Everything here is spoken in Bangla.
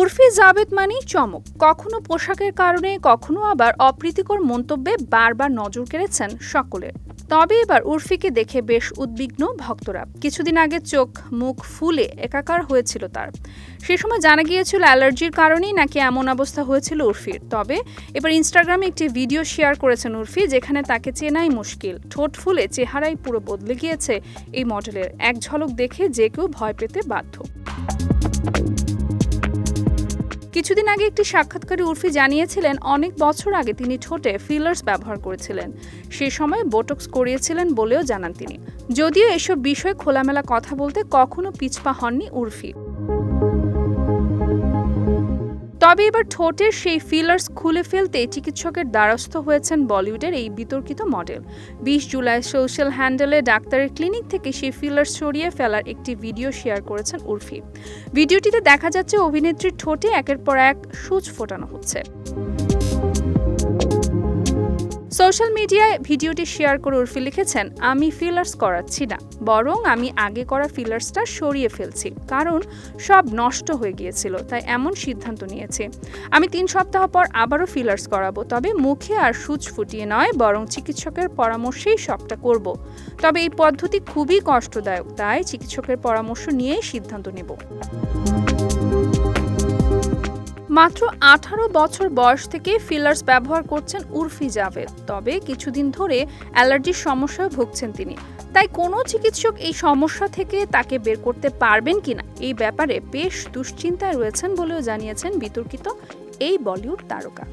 উর্ফি জাবেদ মানেই চমক। কখনো পোশাকের কারণে, কখনো আবার অপ্রীতিকর মন্তব্যে বারবার নজর কেড়েছেন সকলের তবে এবার উর্ফিকে দেখে বেশ উদ্বিগ্ন ভক্তরা। কিছুদিন আগে চোখ মুখ ফুলে একাকার হয়েছিল তার। সে সময় জানা গিয়েছিল অ্যালার্জির কারণেই নাকি এমন অবস্থা হয়েছিল উর্ফির। তবে এবার ইনস্টাগ্রামে একটি ভিডিও শেয়ার করেছেন উর্ফি, যেখানে তাকে চেনাই মুশকিল। ঠোঁট ফুলে চেহারাই পুরো বদলে গিয়েছে এই মডেলের। এক ঝলক দেখে যে কেউ ভয় পেতে বাধ্য। কিছুদিন আগে একটি সাক্ষাৎকারে উর্ফি জানিয়েছিলেন, অনেক বছর আগে তিনি ঠোঁটে ফিলার্স ব্যবহার করেছিলেন। সে সময় বোটক্স করিয়েছিলেন বলেও জানান তিনি। যদিও এসব বিষয়ে খোলামেলা কথা বলতে কখনো পিছপা হননি উর্ফি। তবে এবার ঠোঁটের সেই ফিলার্স খুলে ফেলতে চিকিৎসকের দ্বারস্থ হয়েছেন বলিউডের এই বিতর্কিত মডেল। বিশ জুলাই সোশ্যাল হ্যান্ডেলে ডাক্তারের ক্লিনিক থেকে সেই ফিলার্স সরিয়ে ফেলার একটি ভিডিও শেয়ার করেছেন উর্ফি। ভিডিওটিতে দেখা যাচ্ছে অভিনেত্রীর ঠোঁটে একের পর এক সূচ ফোটানো হচ্ছে। সোশ্যাল মিডিয়ায় ভিডিওটি শেয়ার করে উর্ফি লিখেছেন, আমি ফিলার্স করাচ্ছি না, বরং আমি আগে করা ফিলার্সটা সরিয়ে ফেলছি। কারণ সব নষ্ট হয়ে গিয়েছিল, তাই এমন সিদ্ধান্ত নিয়েছি। আমি তিন সপ্তাহ পর আবারও ফিলার্স করাবো, তবে মুখে আর সূচ ফুটিয়ে নয়, বরং চিকিৎসকের পরামর্শেই সবটা করব। তবে এই পদ্ধতি খুবই কষ্টদায়ক, তাই চিকিৎসকের পরামর্শ নিয়েই সিদ্ধান্ত নেব। মাত্র আঠারো বছর বয়স থেকে ফিলার্স ব্যবহার করছেন উর্ফি জাভেদ। তবে কিছুদিন ধরে অ্যালার্জির সমস্যায় ভুগছেন তিনি। তাই কোনো চিকিৎসক এই সমস্যা থেকে তাকে বের করতে পারবেন কিনা এই ব্যাপারে বেশ দুশ্চিন্তায় রয়েছেন বলেও জানিয়েছেন বিতর্কিত এই বলিউড তারকা।